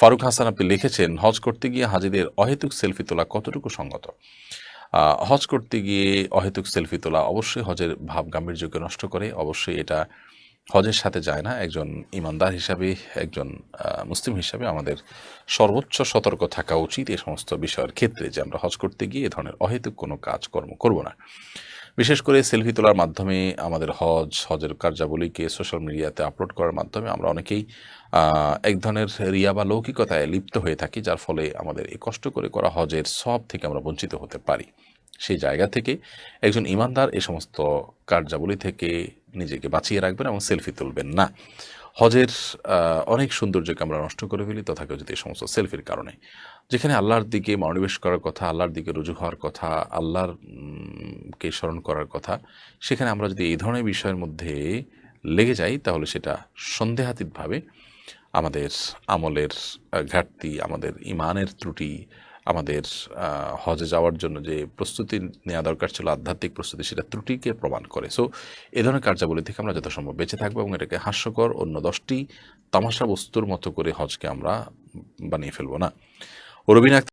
ফারুক হাসান আপনি লিখেছেন, হজ করতে গিয়ে হাজিদের অহেতুক সেলফি তোলা কতটুকু সঙ্গত? হজ করতে গিয়ে অহেতুক সেলফি তোলা অবশ্যই হজের ভাব গাম্ভীর্যকে নষ্ট করে, অবশ্যই এটা হজের সাথে যায় না। একজন ইমানদার হিসাবে, একজন মুসলিম হিসাবে আমাদের সর্বোচ্চ সতর্ক থাকা উচিত এই সমস্ত বিষয়ের ক্ষেত্রে যে আমরা হজ করতে গিয়ে এ ধরনের অহেতুক কোনো কাজকর্ম করব না। বিশেষ করে সেলফি তোলার মাধ্যমে আমাদের হজ, হজের কার্যাবলীকে সোশ্যাল মিডিয়াতে আপলোড করার মাধ্যমে আমরা অনেকেই এক ধরনের রিয়া বা লৌকিকতায় লিপ্ত হয়ে থাকি, যার ফলে আমাদের এই কষ্ট করে করা হজের সব থেকে আমরা বঞ্চিত হতে পারি। সেই জায়গা থেকে একজন ইমানদার এই সমস্ত কার্যাবলী থেকে নিজেকে বাঁচিয়ে রাখবেন এবং সেলফি তুলবেন না। হজের অনেক সৌন্দর্যকে আমরা নষ্ট করে ফেলি তথা কেউ যদি এই সমস্ত সেলফির কারণে। যেখানে আল্লাহর দিকে মনোনিবেশ করার কথা, আল্লাহর দিকে রুজু হওয়ার কথা, আল্লাহর উম, স্মরণ করার কথা সেখানে আমরা যদি এই ধরনের বিষয়ের মধ্যে লেগে যাই তাহলে সেটা সন্দেহাতীতভাবে আমাদের আমলের ঘাটতি আমাদের ইমানের ত্রুটি আমাদের হজে যাওয়ার জন্য যে প্রস্তুতি নেওয়া দরকার ছিল আধ্যাত্মিক প্রস্তুতি সেটা ত্রুটিকে প্রমাণ করে। সো এ ধরনের কার্যাবলী থেকে আমরা যথাসম্ভব বেঁচে থাকব এবং এটাকে হাস্যকর অন্য দশটি তামাশা বস্তুর মতো করে হজকে আমরা বানিয়ে ফেলব না। রবিন আক্তার